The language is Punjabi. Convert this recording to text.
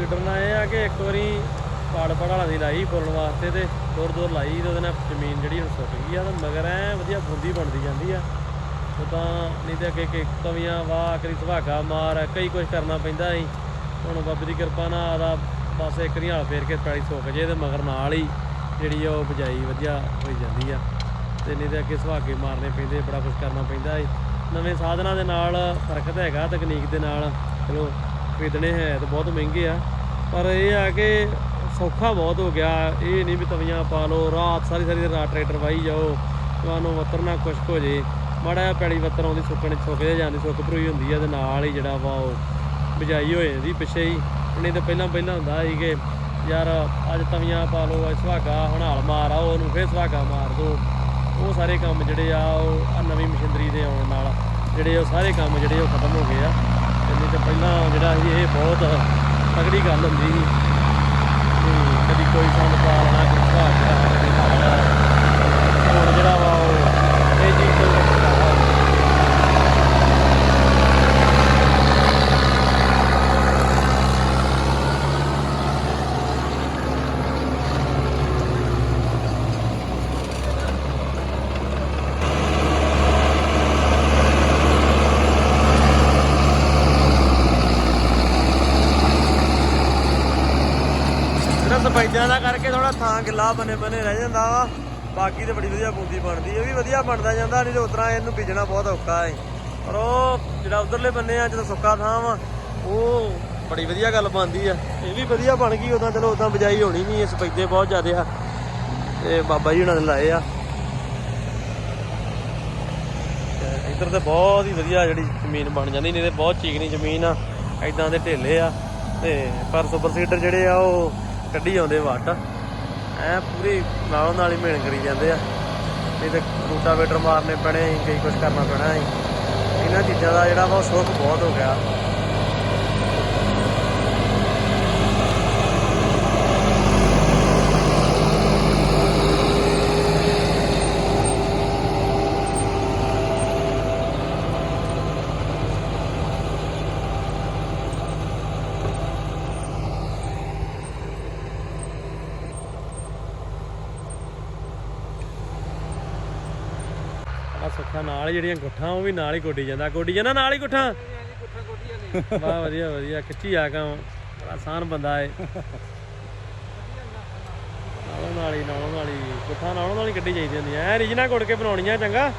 ਲੀਡਰ ਨਾਲ ਇਹ ਆ ਕਿ ਇੱਕ ਵਾਰੀ ਪਾੜ ਪੜਾਲਾ ਦੀ ਲਾਈ ਫੁੱਲਣ ਵਾਸਤੇ ਤੇ ਦੂਰ ਦੂਰ ਲਾਈ ਤੇ ਉਹਦੇ ਨਾਲ ਜ਼ਮੀਨ ਜਿਹੜੀ ਹੁਣ ਸੁੱਕ ਗਈ ਆ ਤੇ ਮਗਰ ਐ ਵਧੀਆ ਬੁੰਦੀ ਬਣਦੀ ਜਾਂਦੀ ਆ। ਉਹ ਤਾਂ ਨਹੀਂ ਤੇ ਅੱਗੇ ਕਿ ਤਵੀਆਂ ਵਾਹ ਕਰੀ ਸੁਹਾਗਾ ਮਾਰ, ਕਈ ਕੁਝ ਕਰਨਾ ਪੈਂਦਾ ਸੀ। ਹੁਣ ਬਾਬੇ ਦੀ ਕਿਰਪਾ ਨਾਲ ਆਦਾ ਬਸ ਇੱਕ ਨਿਹਾਲ ਫੇਰ ਕੇ ਪੈਲੀ ਸੁੱਕ ਜੇ ਤੇ ਮਗਰ ਨਾਲ ਹੀ ਜਿਹੜੀ ਆ ਉਹ ਬਜਾਈ ਵਧੀਆ ਹੋਈ ਜਾਂਦੀ ਆ। ਤੇ ਨਹੀਂ ਤੇ ਅੱਗੇ ਸੁਹਾਗੇ ਮਾਰਨੇ ਪੈਂਦੇ, ਬੜਾ ਕੁਝ ਕਰਨਾ ਪੈਂਦਾ ਸੀ। ਨਵੇਂ ਸਾਧਨਾਂ ਦੇ ਨਾਲ ਫ਼ਰਕ ਤਾਂ ਹੈਗਾ, ਤਕਨੀਕ ਦੇ ਨਾਲ। ਚਲੋ ਖਰੀਦਣੇ ਹੈ ਤਾਂ ਬਹੁਤ ਮਹਿੰਗੇ ਆ। ਪਰ ਇਹ ਆ ਕਿ ਸੌਖਾ ਬਹੁਤ ਹੋ ਗਿਆ। ਇਹ ਨਹੀਂ ਵੀ ਤਵੀਆਂ ਪਾ ਲਓ, ਰਾਤ ਸਾਰੀ ਸਾਰੀ ਰਾਤ ਟਰੈਕਟਰ ਵਾਈ ਜਾਓ ਤੁਹਾਨੂੰ ਵਤਰਨਾ ਕੁਸ਼ਕ ਹੋ ਜੇ। ਮਾੜਾ ਜਿਹਾ ਪੈੜੀ ਵਤਰ ਆਉਂਦੀ ਸੁੱਕਣ ਸੁੱਕ ਜਾਂਦੀ, ਸੁੱਕ ਭਰੂਈ ਹੁੰਦੀ ਆ ਤੇ ਨਾਲ ਹੀ ਜਿਹੜਾ ਵਾ ਉਹ ਬਿਜਾਈ ਹੋ ਜਾਂਦੀ ਪਿੱਛੇ ਹੀ। ਨਹੀਂ ਤਾਂ ਪਹਿਲਾਂ ਪਹਿਲਾਂ ਹੁੰਦਾ ਸੀ ਕਿ ਯਾਰ ਅੱਜ ਤਵੀਆਂ ਪਾ ਲਓ, ਅੱਜ ਸੁਹਾਗਾ ਹਣਾਲ ਮਾਰ ਆਓ ਉਹਨੂੰ ਫੇਰ ਸੁਹਾਗਾ ਮਾਰ ਦੋ। ਉਹ ਸਾਰੇ ਕੰਮ ਜਿਹੜੇ ਆ, ਉਹ ਨਵੀਂ ਮਸ਼ੀਨਰੀ ਦੇ ਆਉਣ ਨਾਲ ਜਿਹੜੇ ਉਹ ਸਾਰੇ ਕੰਮ ਜਿਹੜੇ ਉਹ ਖਤਮ ਹੋ ਗਏ ਆ। ਨਹੀਂ ਤਾਂ ਪਹਿਲਾਂ ਜਿਹੜਾ ਸੀ, ਇਹ ਬਹੁਤ ਤਗੜੀ ਗੱਲ ਹੁੰਦੀ ਸੀ। ਵੀ ਕਦੀ ਕੋਈ ਸੰਦ ਪਾ ਲੈਣਾ, ਕੋਈ ਸੁਹਾਗਾ ਕਦੀ ਨਾਲ ਹੁਣ ਜਿਹੜਾ ਵਾ ਉਹ ਇਹ ਚੀਜ਼ ਤੋਂ ਬਚਦਾ ਵਾ। ਜਿਹੜਾ ਸਫੈਦਿਆਂ ਦਾ ਕਰਕੇ ਥੋੜਾ ਥਾਂ ਗਿੱਲਾ ਬਨੇ ਬਨੇ ਰਹਿ ਜਾਂਦਾ ਵਾ। ਬਾਕੀ ਤੇ ਬੜੀ ਵਧੀਆ ਬੂੰਦੀ ਬਣਦੀ ਇਹ ਵੀ ਵਧੀਆ ਬਣਦਾ ਜਾਂਦਾ, ਨਹੀਂ ਤੇ ਉਤਰਾ ਇਹਨੂੰ ਬੀਜਣਾ ਬਹੁਤ ਔਖਾ ਹੈ ਪਰ ਉਹ ਜਿਹੜਾ ਉਧਰਲੇ ਬੰਨੇ ਆ, ਜਦੋਂ ਸੁੱਕਾ ਥਾਂ ਵਾ, ਉਹ ਬੜੀ ਵਧੀਆ ਗੱਲ ਬਣਦੀ ਆ। ਇਹ ਵੀ ਵਧੀਆ ਬਣ ਗਈ, ਉਦਾਂ ਚਲੋ ਉਦਾਂ ਬਜਾਈ ਹੋਣੀ ਨਹੀਂ, ਇਹ ਸਫੈਦੇ ਬਹੁਤ ਜ਼ਿਆਦੇ ਆ। ਤੇ ਬਾਬਾ ਜੀ ਹੁਣਾਂ ਨੇ ਲਾਏ ਆ। ਤੇ ਇੱਧਰ ਤੇ ਬਹੁਤ ਹੀ ਵਧੀਆ ਜਿਹੜੀ ਜ਼ਮੀਨ ਬਣ ਜਾਂਦੀ, ਨਹੀਂ ਤੇ ਬਹੁਤ ਚੀਕਣੀ ਜ਼ਮੀਨ ਆ। ਐਦਾਂ ਦੇ ਢੇਲੇ ਆ। ਤੇ ਪਰ ਸੁਪਰ ਸੀਡਰ ਜਿਹੜੇ ਆ, ਉਹ ਕੱਢੀ ਆਉਂਦੇ ਵੱਟ। ਐ ਪੂਰੀ ਨਾਲੋਂ ਨਾਲ ਹੀ ਮਿਹਣ ਕਰੀ ਜਾਂਦੇ ਆ। ਨਹੀਂ ਤੇ ਰੂਟਾਵੇਟਰ ਮਾਰਨੇ ਪੈਣੇ ਕਈ ਕੁਝ ਕਰਨਾ ਪੈਣਾ ਸੀ ਇਹਨਾਂ ਚੀਜ਼ਾਂ ਦਾ ਜਿਹੜਾ ਵਾ ਉਹ ਸੁੱਖ ਬਹੁਤ ਹੋ ਗਿਆ। ਆ ਸੁੱਖਾ ਨਾਲ ਹੀ ਜਿਹੜੀਆਂ ਗੁੱਠਾਂ, ਉਹ ਵੀ ਨਾਲ ਹੀ ਗੋਡੀ ਜਾਂਦਾ। ਗੋਡੀ ਜਾਂਦਾ ਨਾਲ ਹੀ ਗੁੱਠਾਂ? ਵਾਹ, ਵਧੀਆ ਵਧੀਆ। ਖਿੱਚੀ ਆ ਕੰਮ ਬੜਾ ਆਸਾਨ ਬੰਦਾ ਏ ਨਾਲੋਂ ਨਾਲ ਹੀ, ਨਾਲੋਂ ਨਾਲ ਹੀ। ਗੁੱਠਾਂ ਨਾਲੋਂ ਨਾਲ ਹੀ ਗੱਡੀ ਚਾਹੀਦੀ ਹੁੰਦੀ ਐ ਰੀਜਨਾ ਗੁੱਡ ਕੇ ਬਣਾਉਣੀਆਂ, ਚੰਗਾ।